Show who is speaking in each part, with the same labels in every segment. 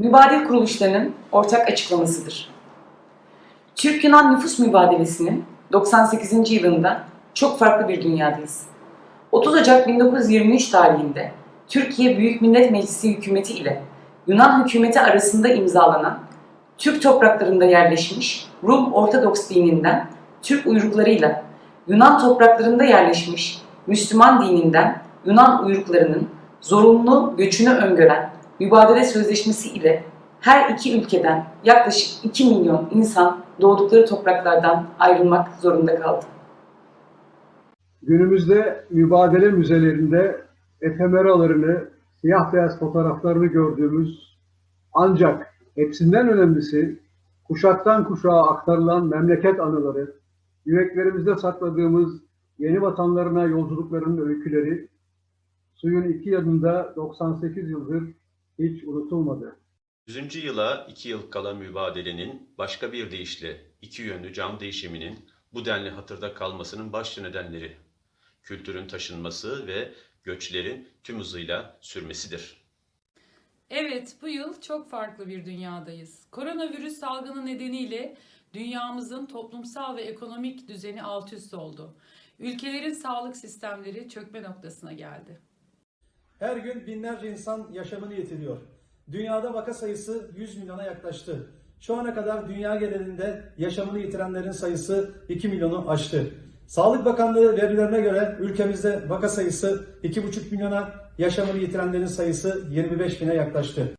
Speaker 1: mübadil kuruluşlarının ortak açıklamasıdır. Türk-Yunan nüfus mübadelesinin 98. yılında çok farklı bir dünyadayız. 30 Ocak 1923 tarihinde Türkiye Büyük Millet Meclisi hükümeti ile Yunan hükümeti arasında imzalanan Türk topraklarında yerleşmiş Rum Ortodoks dininden Türk uyruklarıyla Yunan topraklarında yerleşmiş Müslüman dininden Yunan uyruklarının zorunlu göçünü öngören mübadele sözleşmesi ile her iki ülkeden yaklaşık 2 milyon insan doğdukları topraklardan ayrılmak zorunda kaldı.
Speaker 2: Günümüzde mübadele müzelerinde efemeralarını, siyah beyaz fotoğraflarını gördüğümüz ancak hepsinden önemlisi kuşaktan kuşağa aktarılan memleket anıları, yüreklerimizde sakladığımız yeni vatanlarına yolculuklarının öyküleri, suyun iki yanında 98 yıldır hiç unutulmadı.
Speaker 3: 100. yıla 2 yıl kala mübadelenin başka bir deyişle iki yönlü cam değişiminin bu denli hatırda kalmasının başlı nedenleri kültürün taşınması ve göçlerin tüm hızıyla sürmesidir.
Speaker 4: Evet, bu yıl çok farklı bir dünyadayız. Koronavirüs salgını nedeniyle dünyamızın toplumsal ve ekonomik düzeni alt üst oldu. Ülkelerin sağlık sistemleri çökme noktasına geldi.
Speaker 5: Her gün binlerce insan yaşamını yitiriyor. Dünyada vaka sayısı 100 milyona yaklaştı. Şu ana kadar dünya genelinde yaşamını yitirenlerin sayısı 2 milyonu aştı. Sağlık Bakanlığı verilerine göre ülkemizde vaka sayısı 2,5 milyona, yaşamını yitirenlerin sayısı 25 bine yaklaştı.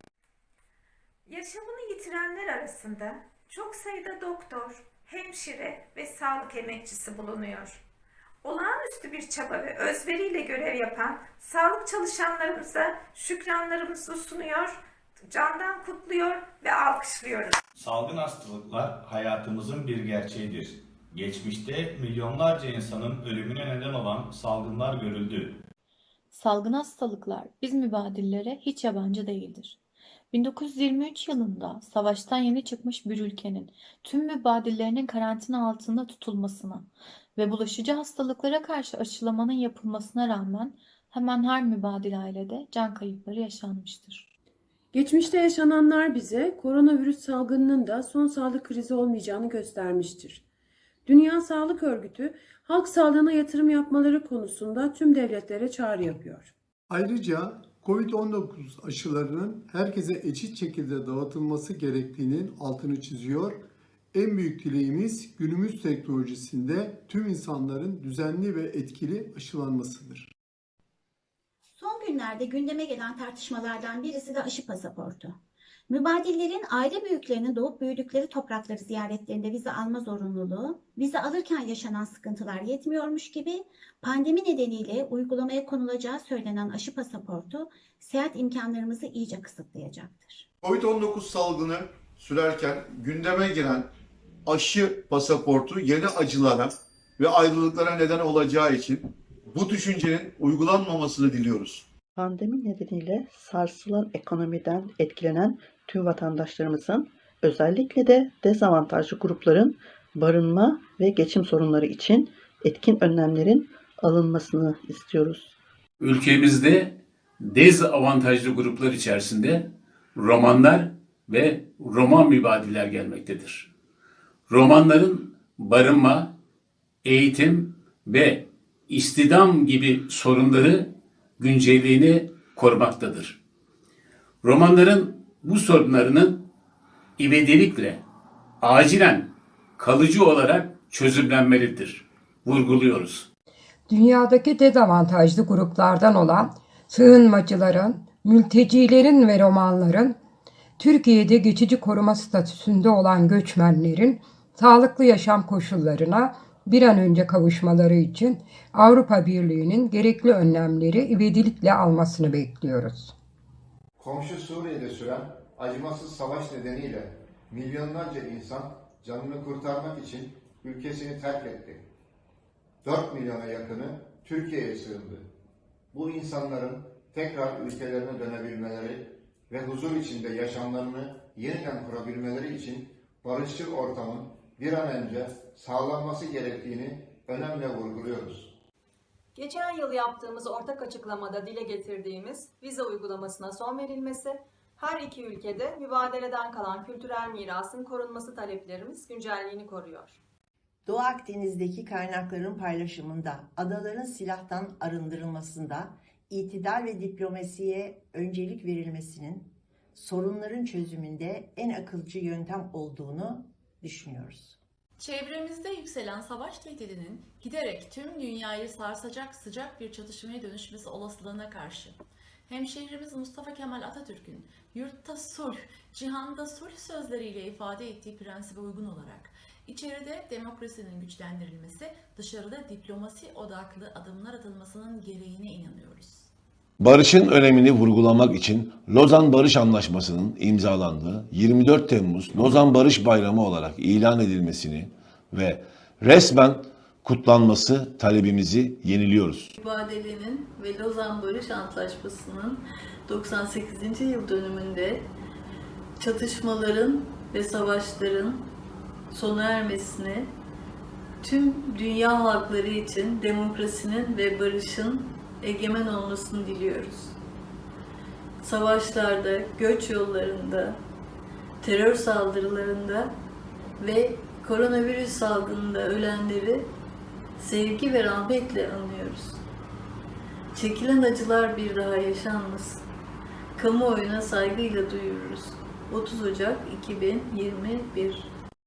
Speaker 6: Yaşamını yitirenler arasında çok sayıda doktor, hemşire ve sağlık emekçisi bulunuyor. Olağanüstü bir çaba ve özveriyle görev yapan sağlık çalışanlarımıza şükranlarımızı sunuyor, candan kutluyor ve alkışlıyoruz.
Speaker 7: Salgın hastalıklar hayatımızın bir gerçeğidir. Geçmişte milyonlarca insanın ölümüne neden olan salgınlar görüldü.
Speaker 8: Salgın hastalıklar biz mübadillere hiç yabancı değildir. 1923 yılında savaştan yeni çıkmış bir ülkenin tüm mübadillerinin karantina altında tutulmasına ve bulaşıcı hastalıklara karşı aşılamanın yapılmasına rağmen hemen her mübadil ailede can kayıpları yaşanmıştır.
Speaker 9: Geçmişte yaşananlar bize koronavirüs salgınının da son sağlık krizi olmayacağını göstermiştir. Dünya Sağlık Örgütü halk sağlığına yatırım yapmaları konusunda tüm devletlere çağrı yapıyor.
Speaker 10: Ayrıca COVID-19 aşılarının herkese eşit şekilde dağıtılması gerektiğinin altını çiziyor. En büyük dileğimiz günümüz teknolojisinde tüm insanların düzenli ve etkili aşılanmasıdır.
Speaker 11: Son günlerde gündeme gelen tartışmalardan birisi de aşı pasaportu. Mübadillerin aile büyüklerinin doğup büyüdükleri toprakları ziyaretlerinde vize alma zorunluluğu, vize alırken yaşanan sıkıntılar yetmiyormuş gibi pandemi nedeniyle uygulamaya konulacağı söylenen aşı pasaportu seyahat imkanlarımızı iyice kısıtlayacaktır.
Speaker 12: Covid-19 salgını sürerken gündeme giren aşı pasaportu yeni acılara ve ayrılıklara neden olacağı için bu düşüncenin uygulanmamasını diliyoruz.
Speaker 13: Pandemi nedeniyle sarsılan ekonomiden etkilenen tüm vatandaşlarımızın özellikle de dezavantajlı grupların barınma ve geçim sorunları için etkin önlemlerin alınmasını istiyoruz.
Speaker 14: Ülkemizde dezavantajlı gruplar içerisinde romanlar ve roman mübadiller gelmektedir. Romanların barınma, eğitim ve istidam gibi sorunları güncelliğini korumaktadır. Romanların bu sorunlarının ivedilikle, acilen, kalıcı olarak çözümlenmelidir. Vurguluyoruz.
Speaker 15: Dünyadaki dezavantajlı gruplardan olan sığınmacıların, mültecilerin ve romanların, Türkiye'de geçici koruma statüsünde olan göçmenlerin sağlıklı yaşam koşullarına bir an önce kavuşmaları için Avrupa Birliği'nin gerekli önlemleri ivedilikle almasını bekliyoruz.
Speaker 16: Komşu Suriye'de süren acımasız savaş nedeniyle milyonlarca insan canını kurtarmak için ülkesini terk etti. 4 milyona yakını Türkiye'ye sığındı. Bu insanların tekrar ülkelerine dönebilmeleri ve huzur içinde yaşamlarını yeniden kurabilmeleri için barışçıl ortamın bir an önce sağlanması gerektiğini önemli vurguluyoruz.
Speaker 17: Geçen yıl yaptığımız ortak açıklamada dile getirdiğimiz vize uygulamasına son verilmesi, Her iki ülkede mübadeleden kalan kültürel mirasın korunması taleplerimiz güncelliğini koruyor.
Speaker 18: Doğu Akdeniz'deki kaynakların paylaşımında, adaların silahtan arındırılmasında, itidal ve diplomasiye öncelik verilmesinin sorunların çözümünde en akılcı yöntem olduğunu düşünüyoruz.
Speaker 19: Çevremizde yükselen savaş tehdidinin giderek tüm dünyayı sarsacak sıcak bir çatışmaya dönüşmesi olasılığına karşı hemşehrimiz Mustafa Kemal Atatürk'ün yurtta sulh, cihanda sulh sözleriyle ifade ettiği prensibe uygun olarak içeride demokrasinin güçlendirilmesi, dışarıda diplomasi odaklı adımlar atılmasının gereğine inanıyoruz.
Speaker 20: Barışın önemini vurgulamak için Lozan Barış Anlaşması'nın imzalandığı 24 Temmuz Lozan Barış Bayramı olarak ilan edilmesini ve resmen kutlanması talebimizi yeniliyoruz.
Speaker 21: Mübadelenin ve Lozan Barış Antlaşması'nın 98. yıl dönümünde çatışmaların ve savaşların sona ermesini tüm dünya halkları için demokrasinin ve barışın egemen olmasını diliyoruz. Savaşlarda, göç yollarında, terör saldırılarında ve koronavirüs salgınında ölenleri sevgi ve rahmetle anıyoruz. Çekilen acılar bir daha yaşanmasın. Kamuoyuna saygıyla duyururuz. 30 Ocak 2021